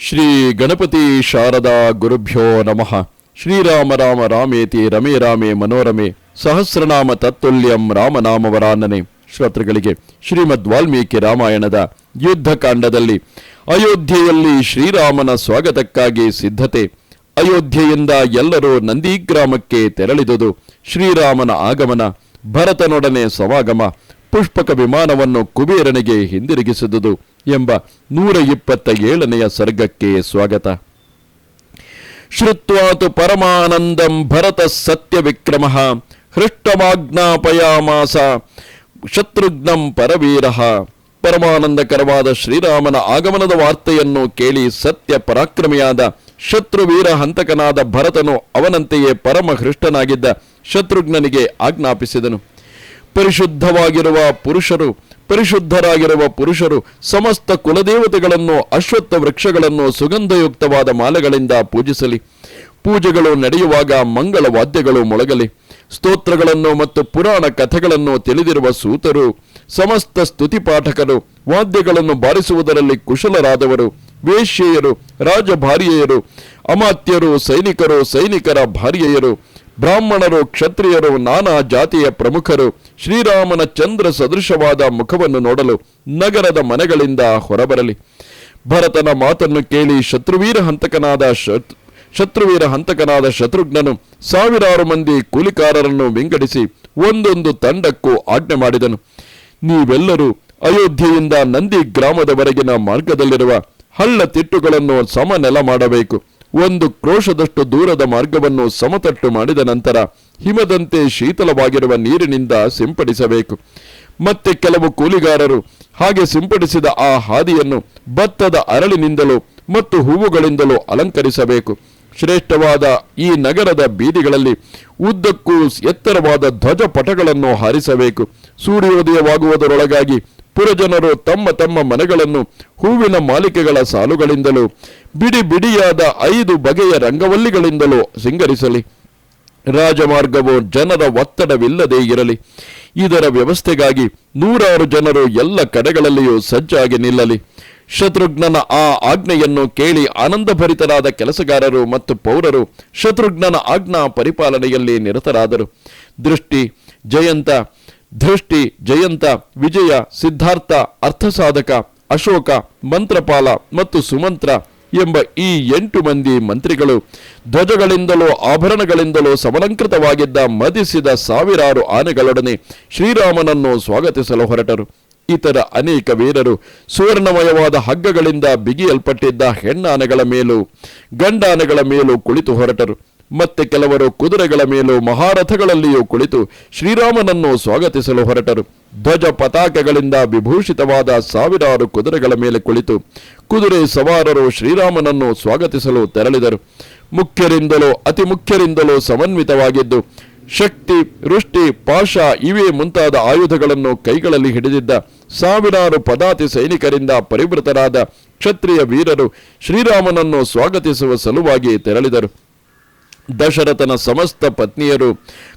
ಶ್ರೀ ಗಣಪತಿ ಶಾರದಾ ಗುರುಭ್ಯೋ ನಮಃ. ಶ್ರೀರಾಮ ರಾಮ ರಾಮೇತಿ ರಮೇ ರಾಮೇ ಮನೋರಮೆ. ಸಹಸ್ರನಾಮ ತತ್ತುಲ್ಯಂ ರಾಮನಾಮವರಾನನೆ ಶ್ರೋತೃಗಳಿಗೆ ಶ್ರೀಮದ್ ವಾಲ್ಮೀಕಿ ರಾಮಾಯಣದ ಯುದ್ಧಕಾಂಡದಲ್ಲಿ ಅಯೋಧ್ಯೆಯಲ್ಲಿ ಶ್ರೀರಾಮನ ಸ್ವಾಗತಕ್ಕಾಗಿ ಸಿದ್ಧತೆ. ಅಯೋಧ್ಯೆಯಿಂದ ಎಲ್ಲರೂ ನಂದಿಗ್ರಾಮಕ್ಕೆ ತೆರಳಿದುದು ಶ್ರೀರಾಮನ ಆಗಮನ. ಭರತನೊಡನೆ ಸಮಾಗಮ. ಪುಷ್ಪಕ ವಿಮಾನವನ್ನು ಕುಬೇರನಿಗೆ ಹಿಂದಿರುಗಿಸಿದುದು ಎಂಬ ನೂರ ಇಪ್ಪತ್ತ ಏಳನೆಯ ಸರ್ಗಕ್ಕೆ ಸ್ವಾಗತ. ಶ್ರುತ್ವಾತು ಪರಮಾನಂದಂ ಭರತ ಸತ್ಯ ವಿಕ್ರಮ ಹೃಷ್ಟವಾಜ್ಞಾಪಯಾಮಾಸ ಶತ್ರುಘ್ನಂ ಪರವೀರ. ಪರಮಾನಂದಕರವಾದ ಶ್ರೀರಾಮನ ಆಗಮನದ ವಾರ್ತೆಯನ್ನು ಕೇಳಿ ಸತ್ಯ ಪರಾಕ್ರಮಿಯಾದ ಶತ್ರುವೀರ ಹಂತಕನಾದ ಭರತನು ಅವನಂತೆಯೇ ಪರಮ ಹೃಷ್ಟನಾಗಿದ್ದ ಶತ್ರುಘ್ನನಿಗೆ ಆಜ್ಞಾಪಿಸಿದನು. ಪರಿಶುದ್ಧವಾಗಿರುವ ಪುರುಷರು ಪರಿಶುದ್ಧರಾಗಿರುವ ಪುರುಷರು ಸಮಸ್ತ ಕುಲದೇವತೆಗಳನ್ನು, ಅಶ್ವತ್ಥ ವೃಕ್ಷಗಳನ್ನು ಸುಗಂಧಯುಕ್ತವಾದ ಮಾಲೆಗಳಿಂದ ಪೂಜಿಸಲಿ. ಪೂಜೆಗಳು ನಡೆಯುವಾಗ ಮಂಗಳ ವಾದ್ಯಗಳು ಮೊಳಗಲಿ. ಸ್ತೋತ್ರಗಳನ್ನು ಮತ್ತು ಪುರಾಣ ಕಥೆಗಳನ್ನು ತಿಳಿದಿರುವ ಸೂತರು, ಸಮಸ್ತ ಸ್ತುತಿ ಪಾಠಕರು, ವಾದ್ಯಗಳನ್ನು ಬಾರಿಸುವುದರಲ್ಲಿ ಕುಶಲರಾದವರು, ವೇಶ್ಯೆಯರು ರಾಜಭಾರಿಯರು ಅಮಾತ್ಯರು, ಸೈನಿಕರು, ಸೈನಿಕರ ಭಾರ್ಯೆಯರು ಬ್ರಾಹ್ಮಣರು, ಕ್ಷತ್ರಿಯರು, ನಾನಾ ಜಾತಿಯ ಪ್ರಮುಖರು ಶ್ರೀರಾಮನ ಚಂದ್ರ ಸದೃಶವಾದ ಮುಖವನ್ನು ನೋಡಲು ನಗರದ ಮನೆಗಳಿಂದ ಹೊರಬರಲಿ. ಭರತನ ಮಾತನ್ನು ಕೇಳಿ ಶತ್ರುವೀರ ಹಂತಕನಾದ ಶತ್- ಶತ್ರುವೀರ ಹಂತಕನಾದ ಶತ್ರುಘ್ನನು ಸಾವಿರಾರು ಮಂದಿ ಕೂಲಿಕಾರರನ್ನು ವಿಂಗಡಿಸಿ ಒಂದೊಂದು ತಂಡಕ್ಕೂ ಆಜ್ಞೆ ಮಾಡಿದನು. ನೀವೆಲ್ಲರೂ ಅಯೋಧ್ಯೆಯಿಂದ ನಂದಿ ಗ್ರಾಮದವರೆಗಿನ ಮಾರ್ಗದಲ್ಲಿರುವ ಹಳ್ಳ ತಿಟ್ಟುಗಳನ್ನು ಸಮನೆಲ ಮಾಡಬೇಕು. ಒಂದು ಕ್ರೋಶದಷ್ಟು ದೂರದ ಮಾರ್ಗವನ್ನು ಸಮತಟ್ಟು ಮಾಡಿದ ನಂತರ ಹಿಮದಂತೆ ಶೀತಲವಾಗಿರುವ ನೀರಿನಿಂದ ಸಿಂಪಡಿಸಬೇಕು. ಮತ್ತೆ ಕೆಲವು ಕೂಲಿಗಾರರು ಹಾಗೆ ಸಿಂಪಡಿಸಿದ ಆ ಹಾದಿಯನ್ನು ಭತ್ತದ ಅರಳಿನಿಂದಲೂ ಮತ್ತು ಹೂವುಗಳಿಂದಲೂ ಅಲಂಕರಿಸಬೇಕು. ಶ್ರೇಷ್ಠವಾದ ಈ ನಗರದ ಬೀದಿಗಳಲ್ಲಿ ಉದ್ದಕ್ಕೂ ಎತ್ತರವಾದ ಧ್ವಜ ಪಟಗಳನ್ನು ಹಾರಿಸಬೇಕು. ಸೂರ್ಯೋದಯವಾಗುವುದರೊಳಗಾಗಿ ಪುರಜನರು ತಮ್ಮ ತಮ್ಮ ಮನೆಗಳನ್ನು ಹೂವಿನ ಮಾಲಿಕೆಗಳ ಸಾಲುಗಳಿಂದಲೂ, ಬಿಡಿ ಬಿಡಿಯಾದ ಐದು ಬಗೆಯ ರಂಗವಲ್ಲಿಗಳಿಂದಲೂ ಸಿಂಗರಿಸಲಿ. ರಾಜಮಾರ್ಗವು ಜನರ ಒತ್ತಡವಿಲ್ಲದೆ ಇರಲಿ. ಇದರ ವ್ಯವಸ್ಥೆಗಾಗಿ ನೂರಾರು ಜನರು ಎಲ್ಲ ಕಡೆಗಳಲ್ಲಿಯೂ ಸಜ್ಜಾಗಿ ನಿಲ್ಲಲಿ. ಶತ್ರುಘ್ನನ ಆ ಆಜ್ಞೆಯನ್ನು ಕೇಳಿ ಆನಂದಭರಿತರಾದ ಕೆಲಸಗಾರರು ಮತ್ತು ಪೌರರು ಶತ್ರುಘ್ನನ ಆಜ್ಞಾ ಪರಿಪಾಲನೆಯಲ್ಲಿ ನಿರತರಾದರು. ದೃಷ್ಟಿ, ಜಯಂತ ದೃಷ್ಟಿ ಜಯಂತ, ವಿಜಯ, ಸಿದ್ಧಾರ್ಥ, ಅರ್ಥಸಾಧಕ, ಅಶೋಕ, ಮಂತ್ರಪಾಲ ಮತ್ತು ಸುಮಂತ್ರ ಎಂಬ ಈ ಎಂಟು ಮಂದಿ ಮಂತ್ರಿಗಳು ಧ್ವಜಗಳಿಂದಲೋ ಆಭರಣಗಳಿಂದಲೋ ಸಮಲಂಕೃತವಾಗಿದ್ದ ಮದಿಸಿದ ಸಾವಿರಾರು ಆನೆಗಳೊಡನೆ ಶ್ರೀರಾಮನನ್ನು ಸ್ವಾಗತಿಸಲು ಹೊರಟರು. ಇತರ ಅನೇಕ ವೀರರು ಸುವರ್ಣಮಯವಾದ ಹಗ್ಗಗಳಿಂದ ಬಿಗಿಯಲ್ಪಟ್ಟಿದ್ದ ಹೆಣ್ಣಾನೆಗಳ ಮೇಲೂ ಗಂಡಾನೆಗಳ ಮೇಲೂ ಕುಳಿತು ಹೊರಟರು. ಮತ್ತೆ ಕೆಲವರು ಕುದುರೆಗಳ ಮೇಲೂ ಮಹಾರಥಗಳಲ್ಲಿಯೂ ಕುಳಿತು ಶ್ರೀರಾಮನನ್ನು ಸ್ವಾಗತಿಸಲು ಹೊರಟರು. ಧ್ವಜ ಪತಾಕೆಗಳಿಂದ ವಿಭೂಷಿತವಾದ ಸಾವಿರಾರು ಕುದುರೆಗಳ ಮೇಲೆ ಕುಳಿತು ಕುದುರೆ ಸವಾರರು ಶ್ರೀರಾಮನನ್ನು ಸ್ವಾಗತಿಸಲು ತೆರಳಿದರು. ಮುಖ್ಯರಿಂದಲೂ, ಅತಿ ಮುಖ್ಯರಿಂದಲೂ ಸಮನ್ವಿತವಾಗಿದ್ದು, ಶಕ್ತಿ, ವೃಷ್ಟಿ ಪಾಶ ಇವೇ ಮುಂತಾದ ಆಯುಧಗಳನ್ನು ಕೈಗಳಲ್ಲಿ ಹಿಡಿದಿದ್ದ ಸಾವಿರಾರು ಪದಾತಿ ಸೈನಿಕರಿಂದ ಪರಿವೃತರಾದ ಕ್ಷತ್ರಿಯ ವೀರರು ಶ್ರೀರಾಮನನ್ನು ಸ್ವಾಗತಿಸುವ ಸಲುವಾಗಿ ತೆರಳಿದರು. ದಶರಥನ ಸಮಸ್ತ ಪತ್ನಿಯರು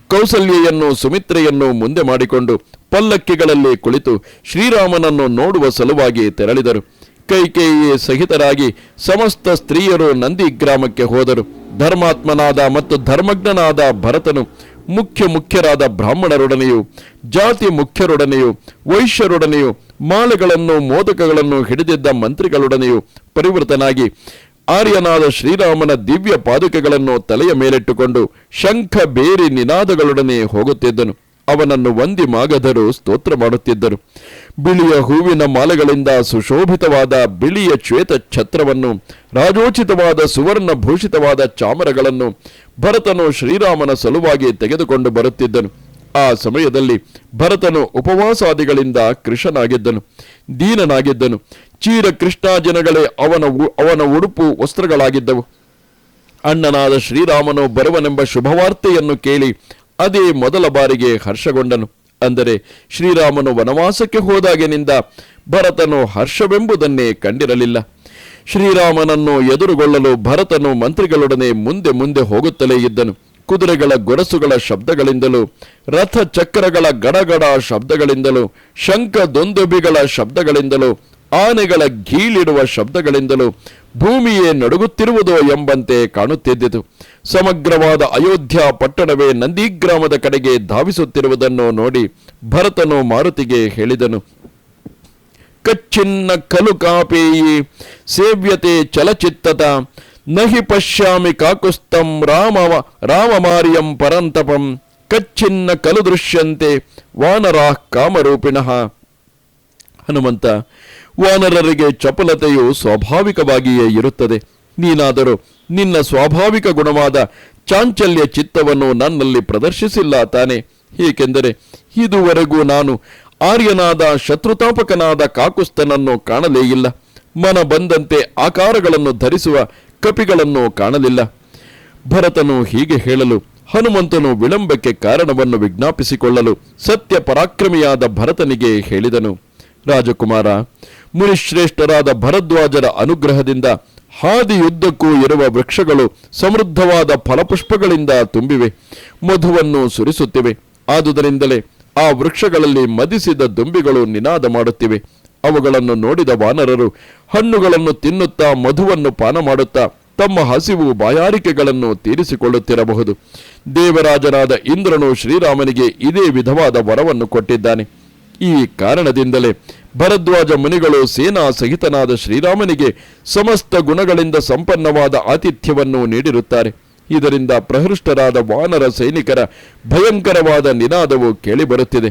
ಕೌಸಲ್ಯೆಯನ್ನು, ಸುಮಿತ್ರೆಯನ್ನು ಮುಂದೆ ಮಾಡಿಕೊಂಡು ಪಲ್ಲಕ್ಕಿಗಳಲ್ಲಿ ಕುಳಿತು ಶ್ರೀರಾಮನನ್ನು ನೋಡುವ ಸಲುವಾಗಿ ತೆರಳಿದರು. ಕೈಕೇಯಿ ಸಹಿತರಾಗಿ ಸಮಸ್ತ ಸ್ತ್ರೀಯರು ನಂದಿ ಗ್ರಾಮಕ್ಕೆ ಹೋದರು. ಧರ್ಮಾತ್ಮನಾದ ಮತ್ತು ಧರ್ಮಜ್ಞನಾದ ಭರತನು ಮುಖ್ಯ ಮುಖ್ಯರಾದ ಬ್ರಾಹ್ಮಣರೊಡನೆಯೂ, ಜಾತಿ ಮುಖ್ಯರೊಡನೆಯೂ, ವೈಶ್ಯರೊಡನೆಯೂ, ಮಾಲೆಗಳನ್ನು, ಮೋದಕಗಳನ್ನು ಹಿಡಿದಿದ್ದ ಮಂತ್ರಿಗಳೊಡನೆಯೂ ಪರಿವೃತನಾಗಿ ಆರ್ಯನಾದ ಶ್ರೀರಾಮನ ದಿವ್ಯ ಪಾದುಕೆಗಳನ್ನು ತಲೆಯ ಮೇಲಿಟ್ಟುಕೊಂಡು ಶಂಖ ಬೇರಿ ನಿನಾದಗಳೊಡನೆ ಹೋಗುತ್ತಿದ್ದನು. ಅವನನ್ನು ವಂದಿ ಮಾಗಧರು ಸ್ತೋತ್ರ ಮಾಡುತ್ತಿದ್ದರು. ಬಿಳಿಯ ಹೂವಿನ ಮಾಲೆಗಳಿಂದ ಸುಶೋಭಿತವಾದ ಬಿಳಿಯ ಶ್ವೇತ ಛತ್ರವನ್ನು ರಾಜೋಚಿತವಾದ ಸುವರ್ಣ ಭೂಷಿತವಾದ ಚಾಮರಗಳನ್ನು ಭರತನು ಶ್ರೀರಾಮನ ಸಲುವಾಗಿ ತೆಗೆದುಕೊಂಡು ಬರುತ್ತಿದ್ದನು. ಆ ಸಮಯದಲ್ಲಿ ಭರತನು ಉಪವಾಸಾದಿಗಳಿಂದ ಕೃಷನಾಗಿದ್ದನು ದೀನನಾಗಿದ್ದನು. ಚೀರ ಕೃಷ್ಣಾಜನಗಳೇ ಅವನ ಅವನ ಉಡುಪು ವಸ್ತ್ರಗಳಾಗಿದ್ದವು. ಅಣ್ಣನಾದ ಶ್ರೀರಾಮನು ಬರುವನೆಂಬ ಶುಭವಾರ್ತೆಯನ್ನು ಕೇಳಿ ಅದೇ ಮೊದಲ ಬಾರಿಗೆ ಹರ್ಷಗೊಂಡನು. ಅಂದರೆ ಶ್ರೀರಾಮನು ವನವಾಸಕ್ಕೆ ಹೋದಾಗಿನಿಂದ ಭರತನು ಹರ್ಷವೆಂಬುದನ್ನೇ ಕಂಡಿರಲಿಲ್ಲ. ಶ್ರೀರಾಮನನ್ನು ಎದುರುಗೊಳ್ಳಲು ಭರತನು ಮಂತ್ರಿಗಳೊಡನೆ ಮುಂದೆ ಮುಂದೆ ಹೋಗುತ್ತಲೇ ಇದ್ದನು. ಕುದುರೆಗಳ ಗೊರಸುಗಳ ಶಬ್ದಗಳಿಂದಲೂ ರಥ ಚಕ್ರಗಳ ಗಡಗಡ ಶಬ್ದಗಳಿಂದಲೂ, ಶಂಖ ದೊಂದುಬಿಗಳ ಶಬ್ದಗಳಿಂದಲೂ ಆನೆಗಳ ಗೀಳಿಡುವ ಶಬ್ದಗಳಿಂದಲೂ ಭೂಮಿಯೇ ನಡುಗುತ್ತಿರುವುದೋ ಎಂಬಂತೆ ಕಾಣುತ್ತಿದ್ದಿತು. ಸಮಗ್ರವಾದ ಅಯೋಧ್ಯ ಪಟ್ಟಣವೇ ನಂದಿಗ್ರಾಮದ ಕಡೆಗೆ ಧಾವಿಸುತ್ತಿರುವುದನ್ನು ನೋಡಿ ಭರತನು ಮಾರುತಿಗೆ ಹೇಳಿದನು. ಕಚ್ಚಿನ್ನ ಕಲು ಕಾಪೇಯಿ, ಸೇವ್ಯತೆ ಚಲಚಿತ್ತತ, ನಹಿ ಪಶ್ಯಾಮಿ ಕಾಕುಸ್ತಂ ರಾಮವ ರಾಮಮಾರ್ಯಂ ಪರಂತಪಂ, ಕಚ್ಚಿನ್ನ ಕಲು ದೃಶ್ಯಂತೆ ವಾನರಾ ಕಾಮರೂಪಿಣಃ. ಹನುಮಂತ ವಾನರರಿಗೆ ಚಪಲತೆಯು ಸ್ವಾಭಾವಿಕವಾಗಿಯೇ ಇರುತ್ತದೆ. ನೀನಾದರೂ ನಿನ್ನ ಸ್ವಾಭಾವಿಕ ಗುಣವಾದ ಚಾಂಚಲ್ಯ ಚಿತ್ತವನ್ನು ನನ್ನಲ್ಲಿ ಪ್ರದರ್ಶಿಸಿಲ್ಲ ತಾನೆ. ಏಕೆಂದರೆ ಇದುವರೆಗೂ ನಾನು ಆರ್ಯನಾದ ಶತ್ರುತಾಪಕನಾದ ಕಾಕುಸ್ತನನ್ನು ಕಾಣಲೇ ಇಲ್ಲ. ಮನ ಬಂದಂತೆ ಆಕಾರಗಳನ್ನು ಧರಿಸುವ ಕಪಿಗಳನ್ನು ಕಾಣಲಿಲ್ಲ. ಭರತನು ಹೀಗೆ ಹೇಳಲು ಹನುಮಂತನು ವಿಳಂಬಕ್ಕೆ ಕಾರಣವನ್ನು ವಿಜ್ಞಾಪಿಸಿಕೊಳ್ಳಲು ಸತ್ಯ ಪರಾಕ್ರಮಿಯಾದ ಭರತನಿಗೆ ಹೇಳಿದನು. ರಾಜಕುಮಾರ ಮುನಿಶ್ರೇಷ್ಠರಾದ ಭರದ್ವಾಜರ ಅನುಗ್ರಹದಿಂದ ಹಾದಿಯುದ್ದಕ್ಕೂ ಇರುವ ವೃಕ್ಷಗಳು ಸಮೃದ್ಧವಾದ ಫಲಪುಷ್ಪಗಳಿಂದ ತುಂಬಿವೆ, ಮಧುವನ್ನು ಸುರಿಸುತ್ತಿವೆ. ಆದುದರಿಂದಲೇ ಆ ವೃಕ್ಷಗಳಲ್ಲಿ ಮದಿಸಿದ ದುಂಬಿಗಳು ನಿನಾದ ಮಾಡುತ್ತಿವೆ. ಅವುಗಳನ್ನು ನೋಡಿದ ವಾನರರು ಹಣ್ಣುಗಳನ್ನು ತಿನ್ನುತ್ತಾ ಮಧುವನ್ನು ಪಾನ ಮಾಡುತ್ತಾ ತಮ್ಮ ಹಸಿವು ಬಾಯಾರಿಕೆಗಳನ್ನು ತೀರಿಸಿಕೊಳ್ಳುತ್ತಿರಬಹುದು. ದೇವರಾಜನಾದ ಇಂದ್ರನು ಶ್ರೀರಾಮನಿಗೆ ಇದೇ ವಿಧವಾದ ವರವನ್ನು ಕೊಟ್ಟಿದ್ದಾನೆ. ಈ ಕಾರಣದಿಂದಲೇ ಭರದ್ವಾಜ ಮುನಿಗಳು ಸೇನಾ ಸಹಿತನಾದ ಶ್ರೀರಾಮನಿಗೆ ಸಮಸ್ತ ಗುಣಗಳಿಂದ ಸಂಪನ್ನವಾದ ಆತಿಥ್ಯವನ್ನು ನೀಡಿರುತ್ತಾರೆ. ಇದರಿಂದ ಪ್ರಹೃಷ್ಟರಾದ ವಾನರ ಸೈನಿಕರ ಭಯಂಕರವಾದ ನಿನಾದವು ಕೇಳಿಬರುತ್ತಿದೆ.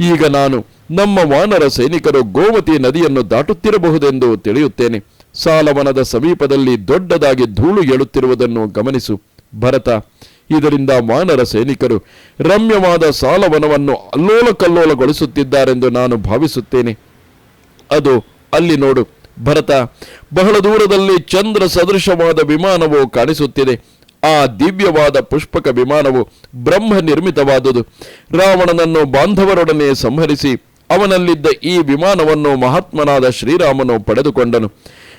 ಈಗ ನಾನು ನಮ್ಮ ವಾನರ ಸೈನಿಕರು ಗೋಮತಿ ನದಿಯನ್ನು ದಾಟುತ್ತಿರಬಹುದೆಂದು ತಿಳಿಯುತ್ತೇನೆ. ಸಾಲವನದ ಸಮೀಪದಲ್ಲಿ ದೊಡ್ಡದಾಗಿ ಧೂಳು ಏಳುತ್ತಿರುವುದನ್ನು ಗಮನಿಸು. ಭರತ ಇದರಿಂದ ವಾನರ ಸೈನಿಕರು ರಮ್ಯವಾದ ಸಾಲವನವನ್ನು ಅಲ್ಲೋಲ ಕಲ್ಲೋಲಗೊಳಿಸುತ್ತಿದ್ದಾರೆಂದು ನಾನು ಭಾವಿಸುತ್ತೇನೆ. ಅದು ಅಲ್ಲಿ ನೋಡು, ಭರತ, ಬಹಳ ದೂರದಲ್ಲಿ ಚಂದ್ರ ಸದೃಶವಾದ ವಿಮಾನವು ಕಾಣಿಸುತ್ತಿದೆ. ಆ ದಿವ್ಯವಾದ ಪುಷ್ಪಕ ವಿಮಾನವು ಬ್ರಹ್ಮ ನಿರ್ಮಿತವಾದುದು. ರಾವಣನನ್ನು ಬಾಂಧವರೊಡನೆ ಸಂಹರಿಸಿ ಅವನಲ್ಲಿದ್ದ ಈ ವಿಮಾನವನ್ನು ಮಹಾತ್ಮನಾದ ಶ್ರೀರಾಮನು ಪಡೆದುಕೊಂಡನು.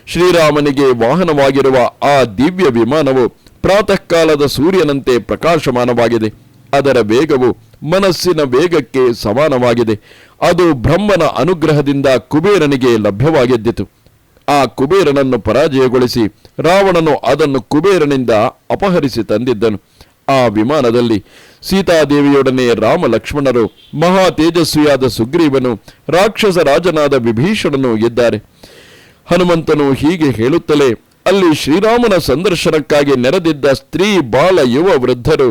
ಶ್ರೀರಾಮನಿಗೆ ವಾಹನವಾಗಿರುವ ಆ ದಿವ್ಯ ವಿಮಾನವು ಪ್ರಾತಃ ಕಾಲದ ಸೂರ್ಯನಂತೆ ಪ್ರಕಾಶಮಾನವಾಗಿದೆ. ಅದರ ವೇಗವು ಮನಸ್ಸಿನ ವೇಗಕ್ಕೆ ಸಮಾನವಾಗಿದೆ. ಅದು ಬ್ರಹ್ಮನ ಅನುಗ್ರಹದಿಂದ ಕುಬೇರನಿಗೆ ಲಭ್ಯವಾಗಿದ್ದಿತು. ಆ ಕುಬೇರನನ್ನು ಪರಾಜಯಗೊಳಿಸಿ ರಾವಣನು ಅದನ್ನು ಕುಬೇರನಿಂದ ಅಪಹರಿಸಿ ತಂದಿದ್ದನು. ಆ ವಿಮಾನದಲ್ಲಿ ಸೀತಾದೇವಿಯೊಡನೆ ರಾಮ ಲಕ್ಷ್ಮಣರು ಮಹಾ ತೇಜಸ್ವಿಯಾದ ಸುಗ್ರೀವನು, ರಾಕ್ಷಸ ರಾಜನಾದ ವಿಭೀಷಣನು ಇದ್ದಾರೆ. ಹನುಮಂತನು ಹೀಗೆ ಹೇಳುತ್ತಲೇ ಅಲ್ಲಿ ಶ್ರೀರಾಮನ ಸಂದರ್ಶನಕ್ಕಾಗಿ ನೆರೆದಿದ್ದ ಸ್ತ್ರೀ ಬಾಲ ಯುವ ವೃದ್ಧರು,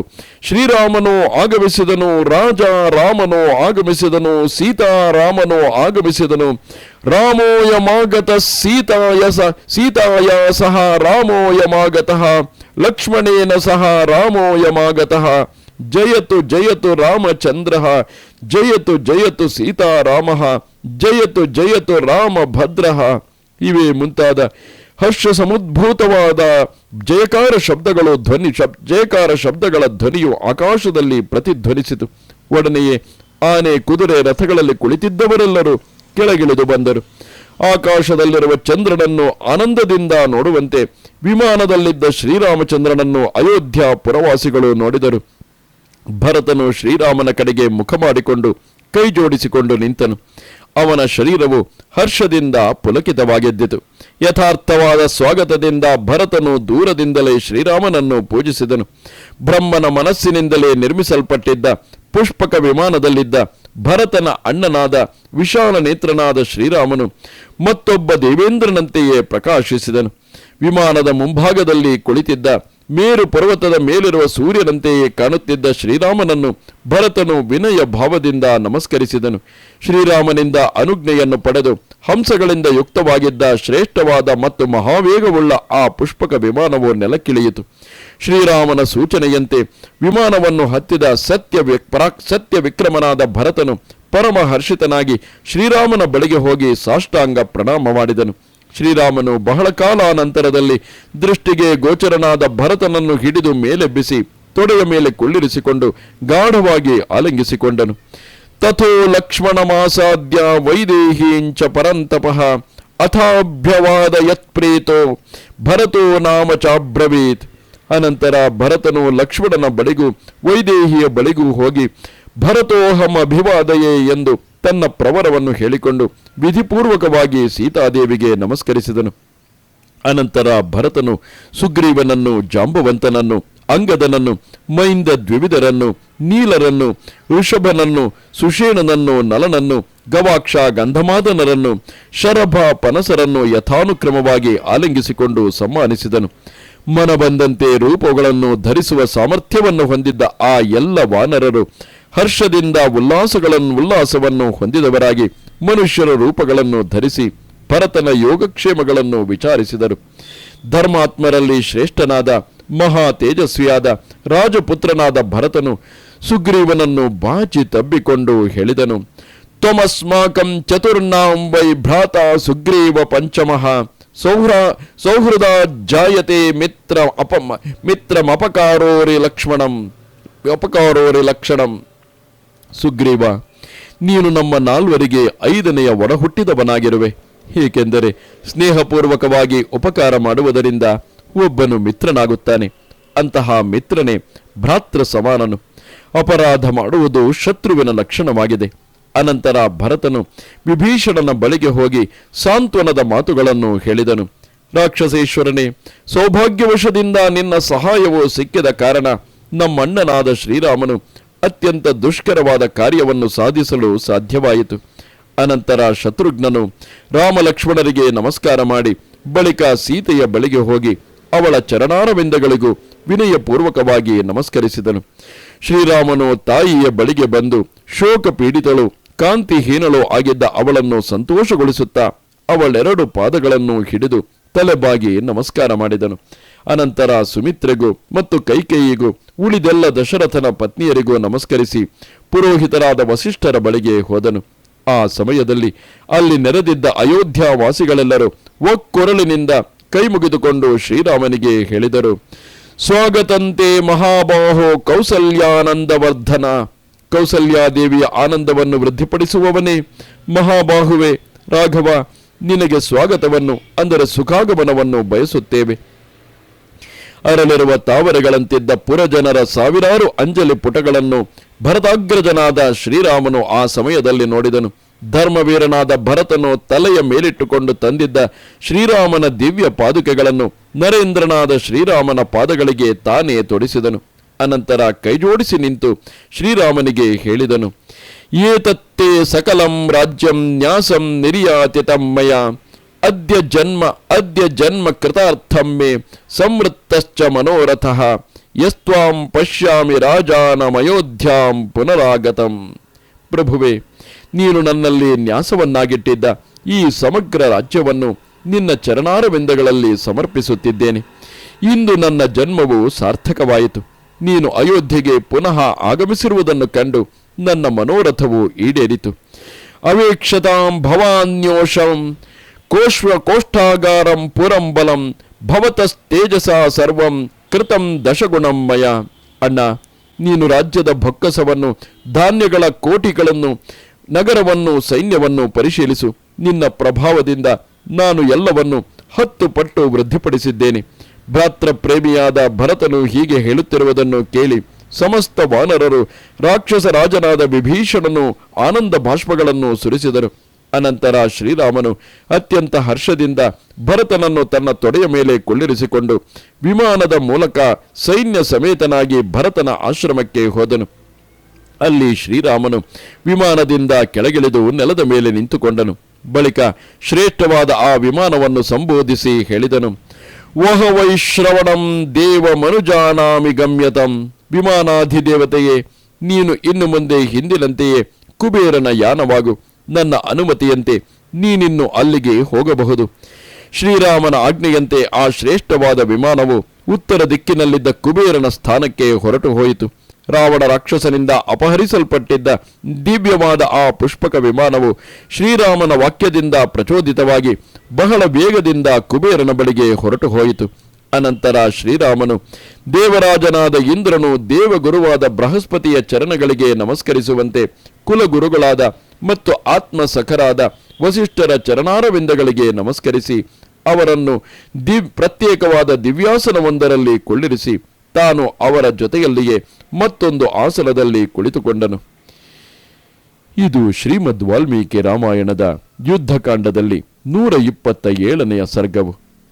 ಶ್ರೀರಾಮನು ಆಗಮಿಸಿದನು, ರಾಜ ರಾಮನು ಆಗಮಿಸಿದನು, ಸೀತಾರಾಮನು ಆಗಮಿಸಿದನು ರಾಮೋಯಮಾಗತ ಸೀತಾಯ ಸೀತಾಯ ಸಹ ರಾಮೋಯಮಾಗತಃ ಲಕ್ಷ್ಮಣೇನ ಸಹ ರಾಮೋಯಮಾಗತಃ ಜಯತು ಜಯತು ರಾಮಚಂದ್ರ, ಜಯತು ಜಯತು ಸೀತಾರಾಮ, ಜಯತು ಜಯತು ರಾಮಭದ್ರ. ಇವೇ ಮುಂತಾದ ಹರ್ಷ ಸಮುದ್ಭೂತವಾದ ಜಯಕಾರ ಶಬ್ದಗಳು ಧ್ವನಿ ಶಬ್, ಜಯಕಾರ ಶಬ್ದಗಳ ಧ್ವನಿಯು ಆಕಾಶದಲ್ಲಿ ಪ್ರತಿಧ್ವನಿಸಿತು. ಒಡನೆಯೇ ಆನೆ ಕುದುರೆ ರಥಗಳಲ್ಲಿ ಕುಳಿತಿದ್ದವರೆಲ್ಲರೂ ಕೆಳಗಿಳಿದು ಬಂದರು. ಆಕಾಶದಲ್ಲಿರುವ ಚಂದ್ರನನ್ನು ಆನಂದದಿಂದ ನೋಡುವಂತೆ ವಿಮಾನದಲ್ಲಿದ್ದ ಶ್ರೀರಾಮಚಂದ್ರನನ್ನು ಅಯೋಧ್ಯ ಪುರವಾಸಿಗಳು ನೋಡಿದರು. ಭರತನು ಶ್ರೀರಾಮನ ಕಡೆಗೆ ಮುಖ ಮಾಡಿಕೊಂಡು ಕೈ ಜೋಡಿಸಿಕೊಂಡು ನಿಂತನು. ಅವನ ಶರೀರವು ಹರ್ಷದಿಂದ ಪುಲಕಿತವಾಗಿದ್ದಿತು. ಯಥಾರ್ಥವಾದ ಸ್ವಾಗತದಿಂದ ಭರತನು ದೂರದಿಂದಲೇ ಶ್ರೀರಾಮನನ್ನು ಪೂಜಿಸಿದನು. ಬ್ರಹ್ಮನ ಮನಸ್ಸಿನಿಂದಲೇ ನಿರ್ಮಿಸಲ್ಪಟ್ಟಿದ್ದ ಪುಷ್ಪಕ ವಿಮಾನದಲ್ಲಿದ್ದ ಭರತನ ಅಣ್ಣನಾದ ವಿಶಾಲ ನೇತ್ರನಾದ ಶ್ರೀರಾಮನು ಮತ್ತೊಬ್ಬ ದೇವೇಂದ್ರನಂತೆಯೇ ಪ್ರಕಾಶಿಸಿದನು. ವಿಮಾನದ ಮುಂಭಾಗದಲ್ಲಿ ಕುಳಿತಿದ್ದ ಮೇರು ಪರ್ವತದ ಮೇಲಿರುವ ಸೂರ್ಯನಂತೆಯೇ ಕಾಣುತ್ತಿದ್ದ ಶ್ರೀರಾಮನನ್ನು ಭರತನು ವಿನಯ ಭಾವದಿಂದ ನಮಸ್ಕರಿಸಿದನು. ಶ್ರೀರಾಮನಿಂದ ಅನುಜ್ಞೆಯನ್ನು ಪಡೆದು ಹಂಸಗಳಿಂದ ಯುಕ್ತವಾಗಿದ್ದ ಶ್ರೇಷ್ಠವಾದ ಮತ್ತು ಮಹಾವೇಗವುಳ್ಳ ಆ ಪುಷ್ಪಕ ವಿಮಾನವು ನೆಲಕ್ಕಿಳಿಯಿತು. ಶ್ರೀರಾಮನ ಸೂಚನೆಯಂತೆ ವಿಮಾನವನ್ನು ಹತ್ತಿದ ಸತ್ಯ ಸತ್ಯ ವಿಕ್ರಮನಾದ ಭರತನು ಪರಮ ಹರ್ಷಿತನಾಗಿ ಶ್ರೀರಾಮನ ಬಳಿಗೆ ಹೋಗಿ ಸಾಷ್ಟಾಂಗ ಪ್ರಣಾಮ ಮಾಡಿದನು. ಶ್ರೀರಾಮನು ಬಹಳ ಕಾಲ ನಂತರದಲ್ಲಿ ದೃಷ್ಟಿಗೆ ಗೋಚರನಾದ ಭರತನನ್ನು ಹಿಡಿದು ಮೇಲೆಬ್ಬಿಸಿ ತೊಡೆಯ ಮೇಲೆ ಕುಳ್ಳಿರಿಸಿಕೊಂಡು ಗಾಢವಾಗಿ ಆಲಿಂಗಿಸಿಕೊಂಡನು ತಥೋ ಲಕ್ಷ್ಮಣ ಮಾಸಾದ್ಯ ವೈದೇಹೀಂಚ ಪರಂತಪಃ ಅಥಾಭ್ಯವಾದ ಯತ್ಪ್ರೇತೋ ಭರತೋ ನಾಮ ಚಾಬ್ರವೀತ್. ಅನಂತರ ಭರತನು ಲಕ್ಷ್ಮಣನ ಬಳಿಗೂ ವೈದೇಹಿಯ ಬಳಿಗೂ ಹೋಗಿ ಭರತೋಹಂ ಅಭಿವಾದಯೇ ಎಂದು ತನ್ನ ಪ್ರವರವನ್ನು ಹೇಳಿಕೊಂಡು ವಿಧಿಪೂರ್ವಕವಾಗಿ ಸೀತಾದೇವಿಗೆ ನಮಸ್ಕರಿಸಿದನು. ಅನಂತರ ಭರತನು ಸುಗ್ರೀವನನ್ನು, ಜಾಂಬವಂತನನ್ನು, ಅಂಗದನನ್ನು, ಮೈಂದ ದ್ವಿವಿಧರನ್ನು ನೀಲರನ್ನು, ಋಷಭನನ್ನು, ಸುಷೇಣನನ್ನು, ನಲನನ್ನು, ಗವಾಕ್ಷ ಗಂಧಮಾದನರನ್ನು, ಶರಭ ಪನಸರನ್ನು ಯಥಾನುಕ್ರಮವಾಗಿ ಆಲಿಂಗಿಸಿಕೊಂಡು ಸಮ್ಮಾನಿಸಿದನು. ಮನಬಂದಂತೆ ರೂಪಗಳನ್ನು ಧರಿಸುವ ಸಾಮರ್ಥ್ಯವನ್ನು ಹೊಂದಿದ್ದ ಆ ಎಲ್ಲ ವಾನರರು ಹರ್ಷದಿಂದ ಉಲ್ಲಾಸಗಳನ್ನು, ಉಲ್ಲಾಸವನ್ನು ಹೊಂದಿದವರಾಗಿ ಮನುಷ್ಯರ ರೂಪಗಳನ್ನು ಧರಿಸಿ ಭರತನ ಯೋಗಕ್ಷೇಮಗಳನ್ನು ವಿಚಾರಿಸಿದರು. ಧರ್ಮಾತ್ಮರಲ್ಲಿ ಶ್ರೇಷ್ಠನಾದ ಮಹಾ ತೇಜಸ್ವಿಯಾದ ರಾಜಪುತ್ರನಾದ ಭರತನು ಸುಗ್ರೀವನನ್ನು ಬಾಚಿ ತಬ್ಬಿಕೊಂಡು ಹೇಳಿದನು, ತ್ವಮಸ್ಮಾಕಂ ಚತುರ್ನಾಂ ವೈ ಭ್ರಾತ ಸುಗ್ರೀವ ಪಂಚಮಃ ಸೌಹೃ ಸೌಹೃದ ಜಾಯತೆ ಮಿತ್ರ ಅಪ ಮಿತ್ರಮಪಕಾರೋರಿ ಲಕ್ಷ್ಮಣಂ, ಅಪಕಾರೋರಿ ಲಕ್ಷಣಂ. ಸುಗ್ರೀವ, ನೀನು ನಮ್ಮ ನಾಲ್ವರಿಗೆ ಐದನೆಯ ಒಡಹುಟ್ಟಿದವನಾಗಿರುವೆ. ಏಕೆಂದರೆ ಸ್ನೇಹಪೂರ್ವಕವಾಗಿ ಉಪಕಾರ ಮಾಡುವುದರಿಂದ ಒಬ್ಬನು ಮಿತ್ರನಾಗುತ್ತಾನೆ. ಅಂತಹ ಮಿತ್ರನೇ ಭ್ರಾತೃ ಸಮಾನನು. ಅಪರಾಧ ಮಾಡುವುದು ಶತ್ರುವಿನ ಲಕ್ಷಣವಾಗಿದೆ. ಅನಂತರ ಭರತನು ವಿಭೀಷಣನ ಬಳಿಗೆ ಹೋಗಿ ಸಾಂತ್ವನದ ಮಾತುಗಳನ್ನು ಹೇಳಿದನು. ರಾಕ್ಷಸೇಶ್ವರನೇ, ಸೌಭಾಗ್ಯವಶದಿಂದ ನಿನ್ನ ಸಹಾಯವು ಸಿಕ್ಕಿದ ಕಾರಣ ನಮ್ಮಣ್ಣನಾದ ಶ್ರೀರಾಮನು ಅತ್ಯಂತ ದುಷ್ಕರವಾದ ಕಾರ್ಯವನ್ನು ಸಾಧಿಸಲು ಸಾಧ್ಯವಾಯಿತು. ಅನಂತರ ಶತ್ರುಘ್ನನು ರಾಮಲಕ್ಷ್ಮಣರಿಗೆ ನಮಸ್ಕಾರ ಮಾಡಿ, ಬಳಿಕ ಸೀತೆಯ ಬಳಿಗೆ ಹೋಗಿ ಅವಳ ಚರಣಾರವಿಂದಗಳಿಗೂ ವಿನಯಪೂರ್ವಕವಾಗಿ ನಮಸ್ಕರಿಸಿದನು. ಶ್ರೀರಾಮನು ತಾಯಿಯ ಬಳಿಗೆ ಬಂದು ಶೋಕ ಪೀಡಿತಳು ಕಾಂತಿಹೀನಳು ಆಗಿದ್ದ ಅವಳನ್ನು ಸಂತೋಷಗೊಳಿಸುತ್ತಾ ಅವಳೆರಡು ಪಾದಗಳನ್ನು ಹಿಡಿದು ತಲೆಬಾಗಿ ನಮಸ್ಕಾರ ಮಾಡಿದನು. ಅನಂತರ ಸುಮಿತ್ರೆಗೂ ಮತ್ತು ಕೈಕೇಯಿಗೂ ಉಳಿದೆಲ್ಲ ದಶರಥನ ಪತ್ನಿಯರಿಗೂ ನಮಸ್ಕರಿಸಿ ಪುರೋಹಿತರಾದ ವಸಿಷ್ಠರ ಬಳಿಗೆ ಹೋದನು. ಆ ಸಮಯದಲ್ಲಿ ಅಲ್ಲಿ ನೆರೆದಿದ್ದ ಅಯೋಧ್ಯ ವಾಸಿಗಳೆಲ್ಲರೂ ಒಕ್ಕೊರಳಿನಿಂದ ಕೈ ಮುಗಿದುಕೊಂಡು ಶ್ರೀರಾಮನಿಗೆ ಹೇಳಿದರು, ಸ್ವಾಗತಂತೆ ಮಹಾಬಾಹೋ ಕೌಸಲ್ಯಾನಂದವರ್ಧನ. ಕೌಸಲ್ಯಾದೇವಿಯ ಆನಂದವನ್ನು ವೃದ್ಧಿಪಡಿಸುವವನೇ ಮಹಾಬಾಹುವೆ. ರಾಘವ, ನಿನಗೆ ಸ್ವಾಗತವನ್ನು, ಅಂದರೆ ಸುಖಾಗಮನವನ್ನು ಬಯಸುತ್ತೇವೆ. ಅರಳಿರುವ ತಾವರೆಗಳಂತಿದ್ದ ಪುರಜನರ ಸಾವಿರಾರು ಅಂಜಲಿ ಪುಟಗಳನ್ನು ಭರತಾಗ್ರಜನಾದ ಶ್ರೀರಾಮನು ಆ ಸಮಯದಲ್ಲಿ ನೋಡಿದನು. ಧರ್ಮವೀರನಾದ ಭರತನು ತಲೆಯ ಮೇಲಿಟ್ಟುಕೊಂಡು ತಂದಿದ್ದ ಶ್ರೀರಾಮನ ದಿವ್ಯ ಪಾದುಕೆಗಳನ್ನು ನರೇಂದ್ರನಾದ ಶ್ರೀರಾಮನ ಪಾದಗಳಿಗೆ ತಾನೇ ತೊಡಿಸಿದನು. ಅನಂತರ ಕೈಜೋಡಿಸಿ ನಿಂತು ಶ್ರೀರಾಮನಿಗೆ ಹೇಳಿದನು, ಏತತ್ತೇ ಸಕಲಂ ರಾಜ್ಯಂ ನ್ಯಾಸಂ ನಿರ್ಯಾತಿತಮ್ಮಯ ಅದ್ಯ ಜನ್ಮ ಅದ್ಯ ಜನ್ಮ ಕೃತಾರ್ಥಂ ಮೇ ಸಂವೃತ್ತಶ್ಚ ಮನೋರಥಃ ಯಸ್ತ್ವಾಂ ಪಶ್ಯಾಮಿ ರಾಜಾನಮಯೋಧ್ಯಾಂ ಪುನರಾಗತಂ ಪ್ರಭುವೆ ನೀನು ನನ್ನಲ್ಲಿ ನ್ಯಾಸವನ್ನಾಗಿಟ್ಟಿದ್ದ ಈ ಸಮಗ್ರ ರಾಜ್ಯವನ್ನು ನಿನ್ನ ಚರಣಾರವಿಂದಗಳಲ್ಲಿ ಸಮರ್ಪಿಸುತ್ತಿದ್ದೇನೆ. ಇಂದು ನನ್ನ ಜನ್ಮವು ಸಾರ್ಥಕವಾಯಿತು. ನೀನು ಅಯೋಧ್ಯೆಗೆ ಪುನಃ ಆಗಮಿಸಿರುವುದನ್ನು ಕಂಡು ನನ್ನ ಮನೋರಥವು ಈಡೇರಿತು. ಅವೇಕ್ಷತಾಂ ಭವಾನ್ಯೋಷಂ ಕೋಶ್ವ ಕೋಷ್ಠಾಗಾರಂ ಪುರಂ ಬಲಂ ಭವತಸ್ತೇಜಸ ಸರ್ವಂ ಕೃತಂ ದಶಗುಣಂ ಮಯ ಅಣ್ಣ ನೀನು ರಾಜ್ಯದ ಭೊಕ್ಕಸವನ್ನು, ಧಾನ್ಯಗಳ ಕೋಟಿಗಳನ್ನು, ನಗರವನ್ನು, ಸೈನ್ಯವನ್ನು ಪರಿಶೀಲಿಸು. ನಿನ್ನ ಪ್ರಭಾವದಿಂದ ನಾನು ಎಲ್ಲವನ್ನು ಹತ್ತು ಪಟ್ಟು ವೃದ್ಧಿಪಡಿಸಿದ್ದೇನೆ. ಭ್ರಾತೃ ಪ್ರೇಮಿಯಾದ ಭರತನು ಹೀಗೆ ಹೇಳುತ್ತಿರುವುದನ್ನು ಕೇಳಿ ಸಮಸ್ತ ವಾನರರು ರಾಕ್ಷಸ ರಾಜನಾದ ವಿಭೀಷಣನು ಆನಂದ ಭಾಷ್ಪಗಳನ್ನು ಸುರಿಸಿದರು. ಅನಂತರ ಶ್ರೀರಾಮನು ಅತ್ಯಂತ ಹರ್ಷದಿಂದ ಭರತನನ್ನು ತನ್ನ ತೊಡೆಯ ಮೇಲೆ ಕೊಳ್ಳಿರಿಸಿಕೊಂಡು ವಿಮಾನದ ಮೂಲಕ ಸೈನ್ಯ ಸಮೇತನಾಗಿ ಭರತನ ಆಶ್ರಮಕ್ಕೆ ಹೋದನು. ಅಲ್ಲಿ ಶ್ರೀರಾಮನು ವಿಮಾನದಿಂದ ಕೆಳಗಿಳಿದು ನೆಲದ ಮೇಲೆ ನಿಂತುಕೊಂಡನು. ಬಳಿಕ ಶ್ರೇಷ್ಠವಾದ ಆ ವಿಮಾನವನ್ನು ಸಂಬೋಧಿಸಿ ಹೇಳಿದನು. ಓಹ ವೈಶ್ರವಣಂ ದೇವ ಮನುಜಾನಾಮಿ ಗಮ್ಯತಂ. ವಿಮಾನಾಧಿದೇವತೆಯೇ, ನೀನು ಇನ್ನು ಮುಂದೆ ಹಿಂದಿನಂತೆಯೇ ಕುಬೇರನ ಯಾನವಾಗು. ನನ್ನ ಅನುಮತಿಯಂತೆ ನೀನಿನ್ನು ಅಲ್ಲಿಗೆ ಹೋಗಬಹುದು. ಶ್ರೀರಾಮನ ಆಜ್ಞೆಯಂತೆ ಆ ಶ್ರೇಷ್ಠವಾದ ವಿಮಾನವು ಉತ್ತರ ದಿಕ್ಕಿನಲ್ಲಿದ್ದ ಕುಬೇರನ ಸ್ಥಾನಕ್ಕೆ ಹೊರಟು ಹೋಯಿತು. ರಾವಣ ರಾಕ್ಷಸನಿಂದ ಅಪಹರಿಸಲ್ಪಟ್ಟಿದ್ದ ದಿವ್ಯವಾದ ಆ ಪುಷ್ಪಕ ವಿಮಾನವು ಶ್ರೀರಾಮನ ವಾಕ್ಯದಿಂದ ಪ್ರಚೋದಿತವಾಗಿ ಬಹಳ ವೇಗದಿಂದ ಕುಬೇರನ ಬಳಿಗೆ ಹೊರಟು ಹೋಯಿತು. ಅನಂತರ ಶ್ರೀರಾಮನು, ದೇವರಾಜನಾದ ಇಂದ್ರನು ದೇವಗುರುವಾದ ಬೃಹಸ್ಪತಿಯ ಚರಣಗಳಿಗೆ ನಮಸ್ಕರಿಸುವಂತೆ ಕುಲಗುರುಗಳಾದ ಮತ್ತು ಆತ್ಮ ಸಖರಾದ ವಸಿಷ್ಠರ ಚರಣಾರವಿಂದಗಳಿಗೆ ನಮಸ್ಕರಿಸಿ, ಅವರನ್ನು ದಿವ್, ಪ್ರತ್ಯೇಕವಾದ ದಿವ್ಯಾಸನವೊಂದರಲ್ಲಿ ಕೊಳ್ಳಿರಿಸಿ, ತಾನು ಅವರ ಜೊತೆಯಲ್ಲಿಯೇ ಮತ್ತೊಂದು ಆಸನದಲ್ಲಿ ಕುಳಿತುಕೊಂಡನು. ಇದು ಶ್ರೀಮದ್ ವಾಲ್ಮೀಕಿ ರಾಮಾಯಣದ ಯುದ್ಧಕಾಂಡದಲ್ಲಿ ನೂರ ಇಪ್ಪತ್ತ ಏಳನೆಯ ಸರ್ಗವು.